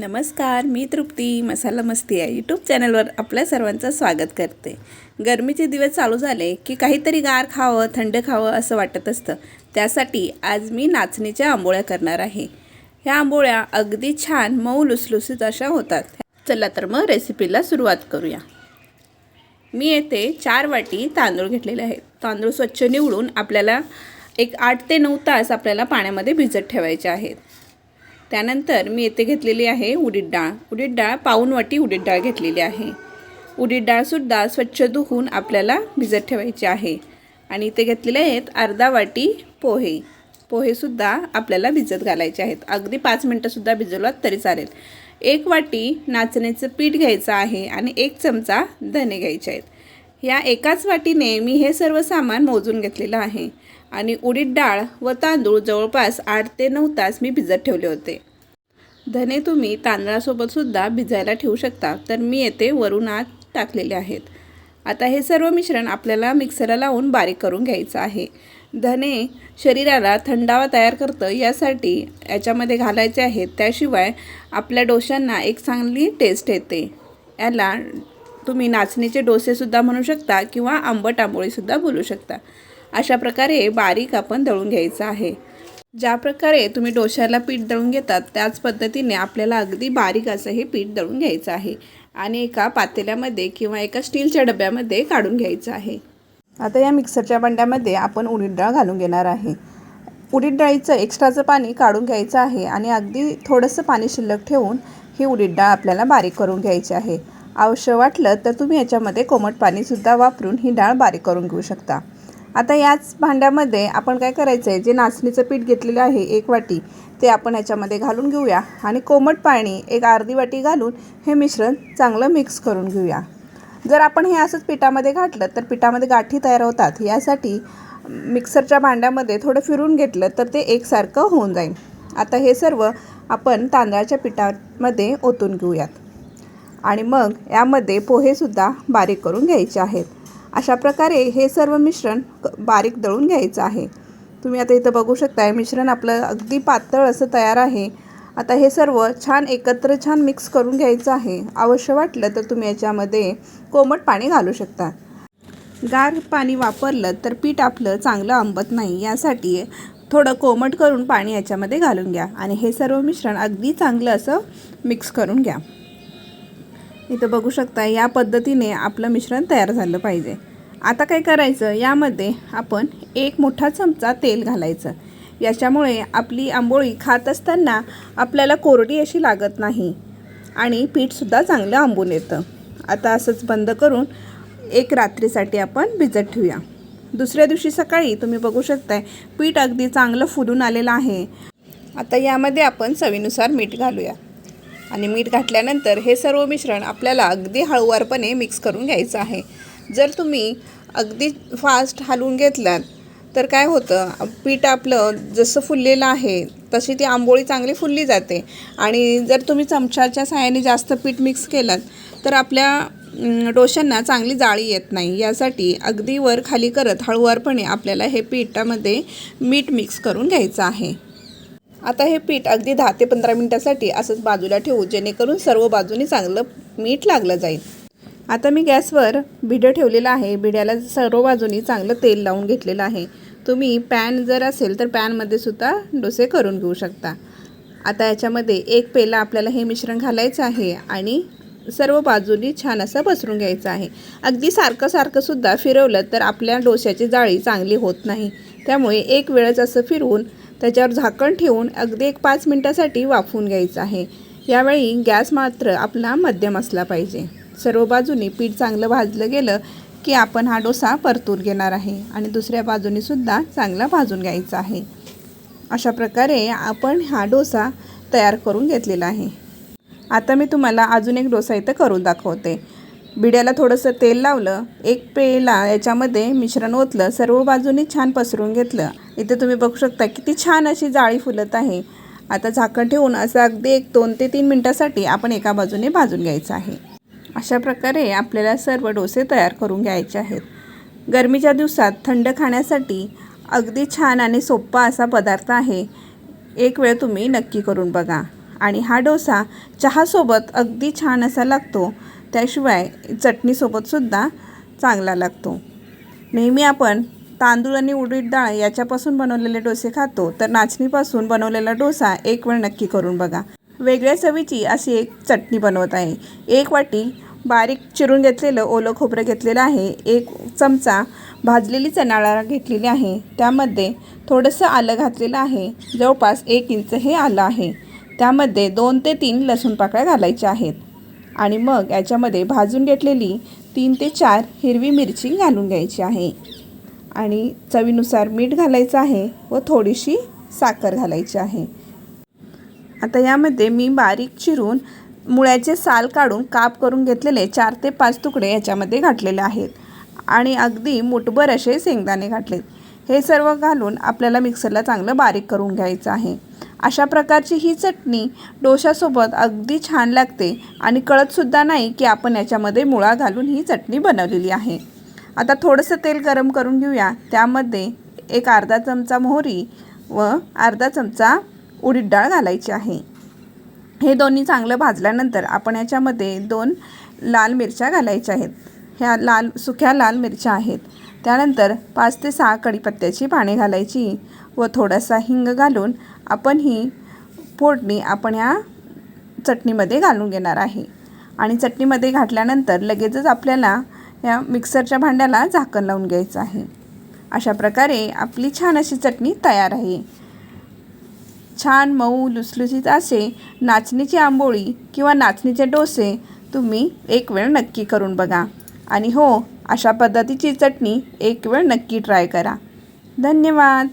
नमस्कार मी तृप्ती मसाला मस्ती या यूट्यूब चॅनलवर आपल्या सर्वांचं स्वागत करते. गरमीचे दिवस चालू झाले की काहीतरी गार खावं थंड खावं असं वाटत असतं. त्यासाठी आज मी नाचणीच्या आंबोळ्या करणार आहे. ह्या आंबोळ्या अगदी छान मऊ लुसलुसीत अशा होतात. चला तर मग रेसिपीला सुरुवात करूया. मी येथे चार वाटी तांदूळ घेतलेले आहेत. तांदूळ स्वच्छ निवडून आपल्याला एक आठ ते नऊ तास आपल्याला पाण्यामध्ये भिजत ठेवायचे आहेत. त्यानंतर मी येथे घेतलेली आहे उडीद डाळ. उडीद डाळ पाऊन वाटी उडीद डाळ घेतलेली आहे. उडीद डाळसुद्धा स्वच्छ धुवून आपल्याला भिजत ठेवायची आहे. आणि इथे घेतलेले आहेत अर्धा वाटी पोहे. पोहेसुद्धा आपल्याला भिजत घालायचे आहेत. अगदी पाच मिनटंसुद्धा भिजवलात तरी चालेल. एक वाटी नाचण्याचं पीठ घ्यायचं आहे आणि एक चमचा धने घ्यायचे आहेत. या एकाच वाटीने मी हे सर्व सामान मोजून घेतलेलं आहे. आणि उडीद डाळ व तांदूळ जवळपास आठ ते नऊ तास मी भिजत ठेवले होते. धने तुम्ही तांदळासोबतसुद्धा भिजायला ठेवू शकता तर मी येथे वरून आत टाकलेले आहेत. आता हे सर्व मिश्रण आपल्याला मिक्सरला लावून बारीक करून घ्यायचं आहे. धने शरीराला थंडावा तयार करतं यासाठी याच्यामध्ये घालायचे आहेत. त्याशिवाय आपल्या डोशांना एक चांगली टेस्ट येते. याला तुम्ही नाचणीचे डोसेसुद्धा म्हणू शकता किंवा आंबट आंबोळीसुद्धा बोलू शकता. अशा प्रकारे बारीक आपण दळून घ्यायचं आहे. ज्या प्रकारे तुम्ही डोश्याला पीठ दळून घेतात त्याच पद्धतीने आपल्याला अगदी बारीक असं हे पीठ दळून घ्यायचं आहे आणि एका पातेल्यामध्ये किंवा एका स्टीलच्या डब्यामध्ये काढून घ्यायचं आहे. आता या मिक्सरच्या भांड्यामध्ये आपण उडीद डाळ घालून घेणार आहे. उडीद डाळीचं एक्स्ट्राचं पाणी काढून घ्यायचं आहे आणि अगदी थोडंसं पाणी शिल्लक ठेवून ही उडीद डाळ आपल्याला बारीक करून घ्यायची आहे. आवश्यक वाटलं तर तुम्ही याच्यामध्ये कोमट पाणीसुद्धा वापरून ही डाळ बारीक करून घेऊ शकता. आता याच भांड्यामध्ये आपण काय करायचं आहे जे नाचणीचं पीठ घेतलेलं आहे एक वाटी ते आपण याच्यामध्ये घालून घेऊया आणि कोमट पाणी एक अर्धी वाटी घालून हे मिश्रण चांगलं मिक्स करून घेऊया. जर आपण हे असंच पिठामध्ये घातलं तर पिठामध्ये गाठी तयार होतात. यासाठी मिक्सरच्या भांड्यामध्ये थोडं फिरून घेतलं तर ते एकसारखं होऊन जाईल. आता हे सर्व आपण तांदळाच्या पिठामध्ये ओतून घेऊयात. आणि मग यामध्ये पोहेसुद्धा बारीक करून घ्यायचे आहेत. अशा प्रकारे हे सर्व मिश्रण बारीक दळून घ्यायचं आहे. तुम्ही आता इथं बघू शकताय मिश्रण आपलं अगदी पातळ असं तयार आहे. आता हे सर्व छान एकत्र छान मिक्स करून घ्यायचं आहे. आवश्यक वाटलं तर तुम्ही याच्यामध्ये कोमट पाणी घालू शकता. गार पाणी वापरलं तर पीठ आपलं चांगलं आंबत नाही यासाठी थोडं कोमट करून पाणी याच्यामध्ये घालून घ्या. आणि हे सर्व मिश्रण अगदी चांगलं असं मिक्स करून घ्या. इथं बघू शकता या पद्धतीने आपलं मिश्रण तयार झालं पाहिजे. आता काय करायचं? यामध्ये आपण एक मोठा चमचा तेल घालायचं. याच्यामुळे आपली आंबोळी खात असताना आपल्याला कोरडी अशी लागत नाही आणि पीठसुद्धा चांगलं आंबून येतं. आता असंच बंद करून एक रात्रीसाठी आपण भिजत ठेवूया. दुसऱ्या दिवशी सकाळी तुम्ही बघू शकताय पीठ अगदी चांगलं फुलून आलेलं आहे. आता यामध्ये आपण चवीनुसार मीठ घालूया. आणि मीठ घातल्यानंतर हे सर्व मिश्रण आपल्याला अगदी हळूवारपणे मिक्स करून घ्यायचं आहे. जर तुम्ही अगदी फास्ट हलवून घेतलात तर काय होतं? पीठ आपलं जसं फुललेलं आहे तशी ती आंबोळी चांगली फुलली जाते. आणि जर तुम्ही चमच्याच्या साहाय्याने जास्त पीठ मिक्स केलात तर आपल्या डोशांना डोश्यांना चांगली जाळी येत नाही. यासाठी अगदी वर खाली करत हळूवारपणे आपल्याला हे पिठामध्ये मीठ मिक्स करून घ्यायचं आहे. आता हे पीठ अगदी दहा ते पंधरा मिनटासाठी असंच बाजूला ठेवू जेणेकरून सर्व बाजूनी चांगलं मीठ लागलं जाईल. आता मी गॅसवर भिडं ठेवलेलं आहे. भिड्याला सर्व बाजूनी चांगलं तेल लावून घेतलेलं आहे. तुम्ही पॅन जर असेल तर पॅनमध्ये सुद्धा डोसे करून घेऊ शकता. आता याच्यामध्ये एक पेला आपल्याला हे मिश्रण घालायचं आहे आणि सर्व बाजूनी छान असं पसरून घ्यायचं आहे. अगदी सारखं सारखं सुद्धा फिरवलं तर आपल्या डोश्याची जाळी चांगली होत नाही. त्यामुळे एक वेळच असं फिरवून त्याच्यावर झाकण ठेवून अगदी एक पाच मिनटासाठी वाफवून घ्यायचं आहे. यावेळी गॅस मात्र आपला मध्यम असला पाहिजे. सर्व बाजूनी पीठ चांगलं भाजलं गेलं की आपण हा डोसा परतून घेणार आहे आणि दुसऱ्या बाजूनेसुद्धा चांगला भाजून घ्यायचा आहे. अशा प्रकारे आपण हा डोसा तयार करून घेतलेला आहे. आता मी तुम्हाला अजून एक डोसा इथं करून दाखवते. बिड्याला थोडंसं तेल लावलं एक पेला याच्यामध्ये मिश्रण ओतलं सर्व बाजूनी छान पसरून घेतलं इथे तुम्ही बघू शकता किती छान अशी जाळी फुलत आहे. आता झाकण ठेवून असं अगदी एक दोन ते तीन मिनटासाठी आपण एका बाजूने भाजून घ्यायचं आहे. अशा प्रकारे आपल्याला सर्व डोसे तयार करून घ्यायचे आहेत. गरमीच्या दिवसात थंड खाण्यासाठी अगदी छान आणि सोप्पा असा पदार्थ आहे. एक वेळ तुम्ही नक्की करून बघा. आणि हा डोसा चहासोबत अगदी छान असा लागतो. त्याशिवाय चटणीसोबतसुद्धा चांगला लागतो. नेहमी आपण तांदूळ आणि उडीद डाळ याच्यापासून बनवलेले डोसे खातो. तर नाचणीपासून बनवलेला डोसा एक वेळ नक्की करून बघा. वेगळ्या चवीची अशी एक चटणी बनवत आहे. एक वाटी बारीक चिरून घेतलेलं ओलं खोबरं घेतलेलं आहे. एक चमचा भाजलेली चणाळा घेतलेली आहे. त्यामध्ये थोडंसं आलं घातलेलं आहे. जवळपास एक इंच हे आलं आहे. त्यामध्ये दोन ते तीन लसूण पाकळ्या घालायच्या आहेत. आणि मग याच्यामध्ये भाजून घेतलेली तीन ते चार हिरवी मिरची घालून घ्यायची आहे. आणि चवीनुसार मीठ घालायचं आहे व थोडीशी साखर घालायची आहे. आता यामध्ये मी बारीक चिरून मुळ्याचे साल काढून काप करून घेतलेले चार ते पाच तुकडे याच्यामध्ये घातलेले आहेत आणि अगदी मुठभर असे शेंगदाणे घातलेत. हे सर्व घालून आपल्याला मिक्सरला चांगलं बारीक करून घ्यायचं आहे. अशा प्रकारची ही चटणी डोशासोबत अगदी छान लागते आणि कळतसुद्धा नाही की आपण याच्यामध्ये मुळा घालून ही चटणी बनवलेली आहे. आता थोडंसं तेल गरम करून घेऊया. त्यामध्ये एक अर्धा चमचा मोहरी व अर्धा चमचा उडीद डाळ घालायची आहे. हे दोन्ही चांगलं भाजल्यानंतर आपण याच्यामध्ये दोन लाल मिरच्या घालायच्या आहेत. ह्या लाल सुक्या लाल मिरच्या आहेत. त्यानंतर पाच ते सहा कढीपत्त्याची पाने घालायची व थोडासा हिंग घालून आपण ही फोडणी आपण ह्या चटणीमध्ये घालून घेणार आहे. आणि चटणीमध्ये घातल्यानंतर लगेचच आपल्याला या मिक्सरच्या भांड्याला झाकण लावून घ्यायचं आहे. अशा प्रकारे आपली छान अशी चटणी तयार आहे. छान मऊ लुसलुसीत असे नाचणीची आंबोळी किंवा नाचणीचे डोसे तुम्ही एक वेळ नक्की करून बघा. आणि हो अशा पद्धतीची चटणी एक वेळ नक्की ट्राय करा. धन्यवाद!